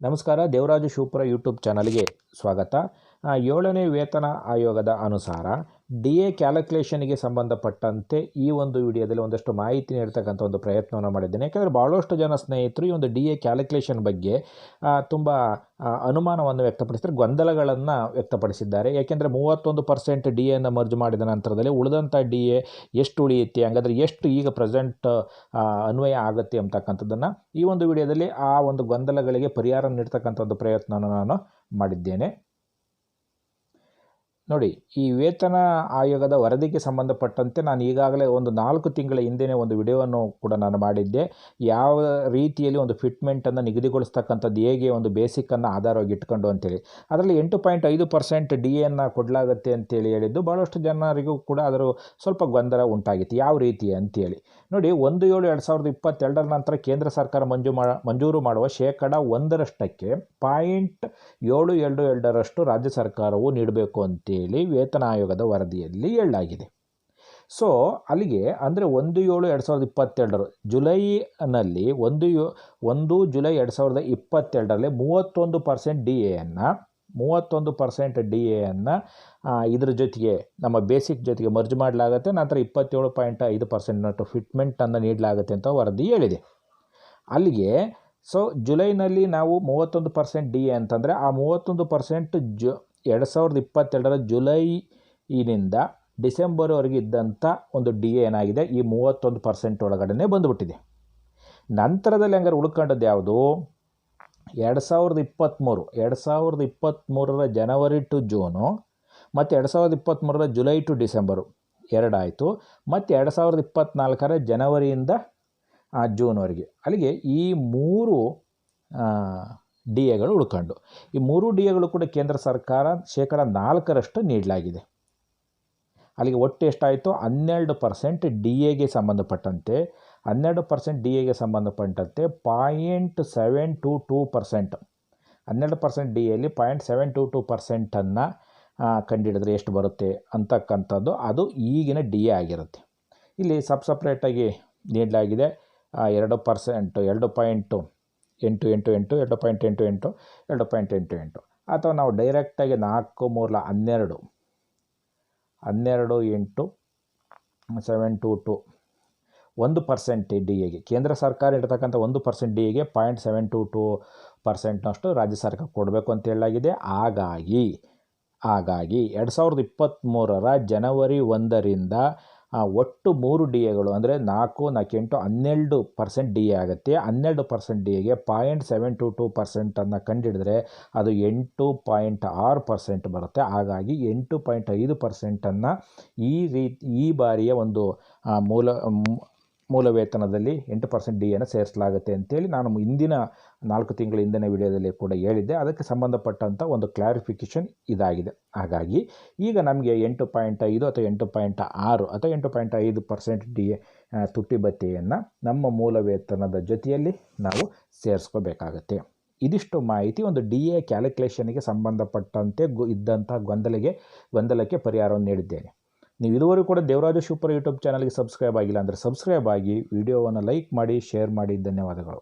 ನಮಸ್ಕಾರ ದೇವರಾಜು ಶಿವಪುರ ಯೂಟ್ಯೂಬ್ ಚಾನಲ್ಗೆ ಸ್ವಾಗತ. ಏಳನೇ ವೇತನ ಆಯೋಗದ ಅನುಸಾರ ಡಿ ಎ ಕ್ಯಾಲ್ಕುಲೇಷನ್ಗೆ ಸಂಬಂಧಪಟ್ಟಂತೆ ಈ ಒಂದು ವಿಡಿಯೋದಲ್ಲಿ ಒಂದಷ್ಟು ಮಾಹಿತಿ ನೀಡ್ತಕ್ಕಂಥ ಒಂದು ಪ್ರಯತ್ನವನ್ನು ಮಾಡಿದ್ದೇನೆ. ಯಾಕಂದರೆ ಭಾಳಷ್ಟು ಜನ ಸ್ನೇಹಿತರು ಈ ಒಂದು ಡಿ ಎ ಕ್ಯಾಲ್ಕುಲೇಷನ್ ಬಗ್ಗೆ ತುಂಬ ಅನುಮಾನವನ್ನು ವ್ಯಕ್ತಪಡಿಸಿದರೆ, ಗೊಂದಲಗಳನ್ನು ವ್ಯಕ್ತಪಡಿಸಿದ್ದಾರೆ. ಯಾಕೆಂದರೆ ಮೂವತ್ತೊಂದು ಪರ್ಸೆಂಟ್ ಡಿ ಎನ ಮರ್ಜ್ ಮಾಡಿದ ನಂತರದಲ್ಲಿ ಉಳಿದಂಥ ಡಿ ಎ ಎಷ್ಟು ಉಳಿಯುತ್ತೆ, ಹಾಗಾದ್ರೆ ಎಷ್ಟು ಈಗ ಪ್ರೆಸೆಂಟ್ ಅನ್ವಯ ಆಗುತ್ತೆ ಅಂತಕ್ಕಂಥದ್ದನ್ನು ಈ ಒಂದು ವಿಡಿಯೋದಲ್ಲಿ ಆ ಒಂದು ಗೊಂದಲಗಳಿಗೆ ಪರಿಹಾರ ನೀಡ್ತಕ್ಕಂಥ ಒಂದು ಪ್ರಯತ್ನವನ್ನು ನಾನು ಮಾಡಿದ್ದೇನೆ. ನೋಡಿ, ಈ ವೇತನ ಆಯೋಗದ ವರದಿಗೆ ಸಂಬಂಧಪಟ್ಟಂತೆ ನಾನು ಈಗಾಗಲೇ ಒಂದು ನಾಲ್ಕು ತಿಂಗಳ ಹಿಂದೆ ಒಂದು ವಿಡಿಯೋವನ್ನು ಕೂಡ ನಾನು ಮಾಡಿದ್ದೆ. ಯಾವ ರೀತಿಯಲ್ಲಿ ಒಂದು ಫಿಟ್ಮೆಂಟನ್ನು ನಿಗದಿಗೊಳಿಸ್ತಕ್ಕಂಥದ್ದು ಹೇಗೆ, ಒಂದು ಬೇಸಿಕ್ಕನ್ನು ಆಧಾರವಾಗಿ ಇಟ್ಕೊಂಡು ಅಂತೇಳಿ. ಅದರಲ್ಲಿ ಎಂಟು ಪಾಯಿಂಟ್ ಐದು ಪರ್ಸೆಂಟ್ ಡಿ ಎನ್ನು ಕೊಡಲಾಗುತ್ತೆ ಅಂತೇಳಿ ಹೇಳಿದ್ದು ಭಾಳಷ್ಟು ಜನರಿಗೂ ಕೂಡ ಅದರ ಸ್ವಲ್ಪ ಗೊಂದಲ ಉಂಟಾಗಿತ್ತು. ಯಾವ ರೀತಿ ಅಂತೇಳಿ. ನೋಡಿ, ಒಂದು ಏಳು ಎರಡು ಸಾವಿರದ ಇಪ್ಪತ್ತೆರಡರ ನಂತರ ಕೇಂದ್ರ ಸರ್ಕಾರ ಮಂಜು ಮಂಜೂರು ಮಾಡುವ ಶೇಕಡ ಒಂದರಷ್ಟಕ್ಕೆ ಪಾಯಿಂಟ್ ಏಳು ಎರಡು ಎರಡರಷ್ಟು ರಾಜ್ಯ ಸರ್ಕಾರವು ನೀಡಬೇಕು ಅಂತೇಳಿ. ವೇತನ ಆಯೋಗದ ವರದಿಯಲ್ಲಿ ಹೇಳಲಾಗಿದೆ ಸೊ ಅಲ್ಲಿಗೆ ಅಂದರೆ ಒಂದು ಏಳು ಎರಡು ಸಾವಿರದ ಇಪ್ಪತ್ತೆರಡರ ಜುಲೈನಲ್ಲಿ ಒಂದು ಒಂದು ಜುಲೈ ಎರಡು ಸಾವಿರದ ಇಪ್ಪತ್ತೆರಡರಲ್ಲಿ ಮೂವತ್ತೊಂದು ಪರ್ಸೆಂಟ್ ಡಿ ಎನ್ನು ಮೂವತ್ತೊಂದು ಪರ್ಸೆಂಟ್ ಡಿ ಎಯನ್ನು ಇದ್ರ ಜೊತೆಗೆ ನಮ್ಮ ಬೇಸಿಕ್ ಜೊತೆಗೆ ಮರ್ಜ್ ಮಾಡಲಾಗುತ್ತೆ, ನಂತರ ಇಪ್ಪತ್ತೇಳು ಪಾಯಿಂಟ್ ಐದು ಪರ್ಸೆಂಟ್ನಷ್ಟು ಫಿಟ್ಮೆಂಟನ್ನು ನೀಡಲಾಗುತ್ತೆ ಅಂತ ವರದಿ ಹೇಳಿದೆ. ಅಲ್ಲಿಗೆ ಸೊ ಜುಲೈನಲ್ಲಿ ನಾವು ಮೂವತ್ತೊಂದು ಪರ್ಸೆಂಟ್ ಡಿ ಎ ಅಂತಂದರೆ ಆ ಮೂವತ್ತೊಂದು ಪರ್ಸೆಂಟ್ ಜು ಎರಡು ಸಾವಿರದ ಇಪ್ಪತ್ತೆರಡರ ಜುಲೈನಿಂದ ಡಿಸೆಂಬರ್ವರೆಗೆ ಇದ್ದಂಥ ಒಂದು ಡಿ ಎ ಏನಾಗಿದೆ? ಈ ಮೂವತ್ತೊಂದು ಪರ್ಸೆಂಟ್ ಒಳಗಡೆ ಬಂದುಬಿಟ್ಟಿದೆ. ನಂತರದಲ್ಲಿ ಹಂಗಾರೆ ಉಳ್ಕೊಂಡದ್ದು ಯಾವುದು? ಎರಡು ಸಾವಿರದ ಇಪ್ಪತ್ತ್ಮೂರು, ಎರಡು ಸಾವಿರದ ಇಪ್ಪತ್ತ್ಮೂರರ ಜನವರಿ ಟು ಜೂನು, ಮತ್ತು ಎರಡು ಸಾವಿರದ ಇಪ್ಪತ್ತ್ಮೂರರ ಜುಲೈ ಟು ಡಿಸೆಂಬರು ಎರಡಾಯಿತು ಮತ್ತು ಎರಡು ಸಾವಿರದ ಇಪ್ಪತ್ತ್ನಾಲ್ಕರ ಜನವರಿಯಿಂದ ಜೂನ್ವರೆಗೆ. ಅಲ್ಲಿಗೆ ಈ ಮೂರು ಡಿ ಎಗಳು ಉಳ್ಕೊಂಡು ಈ ಮೂರು ಡಿ ಎಗಳು ಕೂಡ ಕೇಂದ್ರ ಸರ್ಕಾರ ಶೇಕಡ ನಾಲ್ಕರಷ್ಟು ನೀಡಲಾಗಿದೆ. ಅಲ್ಲಿಗೆ ಒಟ್ಟು ಎಷ್ಟಾಯಿತು? ಹನ್ನೆರಡು ಪರ್ಸೆಂಟ್ ಡಿ ಎಗೆ ಸಂಬಂಧಪಟ್ಟಂತೆ, ಹನ್ನೆರಡು ಪರ್ಸೆಂಟ್ ಡಿ ಎಗೆ ಸಂಬಂಧಪಟ್ಟಂತೆ point seven two two percent. ಹನ್ನೆರಡು ಪರ್ಸೆಂಟ್ ಡಿ ಎಲ್ಲಿ ಪಾಯಿಂಟ್ ಸೆವೆನ್ ಟು ಟೂ ಪರ್ಸೆಂಟನ್ನು ಕಂಡುಹಿಡಿದ್ರೆ ಎಷ್ಟು ಬರುತ್ತೆ ಅಂತಕ್ಕಂಥದ್ದು ಅದು ಈಗಿನ ಡಿ ಎ ಆಗಿರುತ್ತೆ. ಇಲ್ಲಿ ಸಬ್ ಸಪ್ರೇಟಾಗಿ ನೀಡಲಾಗಿದೆ ಎರಡು ಪರ್ಸೆಂಟು, ಎರಡು ಪಾಯಿಂಟು ಎಂಟು ಎಂಟು ಎಂಟು, ಎರಡು ಪಾಯಿಂಟ್ ಎಂಟು ಎಂಟು, ಎರಡು ಪಾಯಿಂಟ್ ಎಂಟು ಎಂಟು. ಅಥವಾ ನಾವು ಡೈರೆಕ್ಟಾಗಿ ನಾಲ್ಕು ಮೂರಲ ಹನ್ನೆರಡು. ಹನ್ನೆರಡು ಎಂಟು ಸೆವೆನ್ ಟು ಟು ಒಂದು ಪರ್ಸೆಂಟ್ ಡಿ ಎಗೆ ಕೇಂದ್ರ ಸರ್ಕಾರ ಇರ್ತಕ್ಕಂಥ ಒಂದು ಪರ್ಸೆಂಟ್ ಡಿ ಎಗೆ ಪಾಯಿಂಟ್ ಸೆವೆನ್ ಟು ಟು ಪರ್ಸೆಂಟ್ನಷ್ಟು ರಾಜ್ಯ ಸರ್ಕಾರ ಕೊಡಬೇಕು ಅಂತ ಹೇಳಲಾಗಿದೆ. ಹಾಗಾಗಿ ಹಾಗಾಗಿ ಎರಡು ಸಾವಿರದ ಇಪ್ಪತ್ತ್ಮೂರರ ಜನವರಿ ಒಂದರಿಂದ ಆ, ಒಟ್ಟು ಮೂರು ಡಿ ಎಗಳು ಅಂದರೆ ನಾಲ್ಕು ನಾಲ್ಕು ಎಂಟು ಹನ್ನೆರಡು ಪರ್ಸೆಂಟ್ ಡಿ ಎ ಆಗುತ್ತೆ. ಹನ್ನೆರಡು ಪರ್ಸೆಂಟ್ ಡಿ ಎಗೆ ಪಾಯಿಂಟ್ ಸೆವೆನ್ ಟು ಟು ಪರ್ಸೆಂಟನ್ನು ಕಂಡುಹಿಡಿದ್ರೆ ಅದು ಎಂಟು ಪಾಯಿಂಟ್ ಆರು ಪರ್ಸೆಂಟ್ ಬರುತ್ತೆ. ಹಾಗಾಗಿ ಎಂಟು ಪಾಯಿಂಟ್ ಐದು ಪರ್ಸೆಂಟನ್ನು ಈ ರೀತಿ ಈ ಬಾರಿಯ ಒಂದು ಮೂಲ ಮೂಲ ವೇತನದಲ್ಲಿ ಎಂಟು ಪರ್ಸೆಂಟ್ ಡಿ ಎನ್ನು ಸೇರಿಸಲಾಗುತ್ತೆ ಅಂತೇಳಿ ನಾನು ಹಿಂದಿನ ನಾಲ್ಕು ತಿಂಗಳ ಹಿಂದಿನ ವಿಡಿಯೋದಲ್ಲಿ ಕೂಡ ಹೇಳಿದ್ದೆ. ಅದಕ್ಕೆ ಸಂಬಂಧಪಟ್ಟಂಥ ಒಂದು ಕ್ಲಾರಿಫಿಕೇಷನ್ ಇದಾಗಿದೆ. ಹಾಗಾಗಿ ಈಗ ನಮಗೆ ಎಂಟು ಪಾಯಿಂಟ್ ಐದು ಅಥವಾ ಎಂಟು ಪಾಯಿಂಟ್ ಆರು ಅಥವಾ ಎಂಟು ಪಾಯಿಂಟ್ ಐದು ಪರ್ಸೆಂಟ್ ಡಿ ತುಟ್ಟಿ ಭತ್ಯೆಯನ್ನು ನಮ್ಮ ಮೂಲ ವೇತನದ ಜೊತೆಯಲ್ಲಿ ನಾವು ಸೇರಿಸ್ಕೋಬೇಕಾಗತ್ತೆ. ಇದಿಷ್ಟು ಮಾಹಿತಿ ಒಂದು ಡಿ ಎ ಕ್ಯಾಲ್ಕುಲೇಷನ್ಗೆ ಸಂಬಂಧಪಟ್ಟಂತೆ ಗು ಇದ್ದಂಥ ಗೊಂದಲಿಗೆ, ಗೊಂದಲಕ್ಕೆ ಪರಿಹಾರವನ್ನು ನೀಡಿದ್ದೇನೆ. ನೀವು ಇದುವರೆಗೂ ಕೂಡ ದೇವರಾಜ ಸೂಪರ್ ಯೂಟ್ಯೂಬ್ ಚಾನಲ್ಗೆ ಸಬ್ಸ್ಕ್ರೈಬ್ ಆಗಿಲ್ಲ ಅಂದರೆ ಸಬ್ಸ್ಕ್ರೈಬ್ ಆಗಿ, ವಿಡಿಯೋವನ್ನು ಲೈಕ್ ಮಾಡಿ, ಶೇರ್ ಮಾಡಿ. ಧನ್ಯವಾದಗಳು.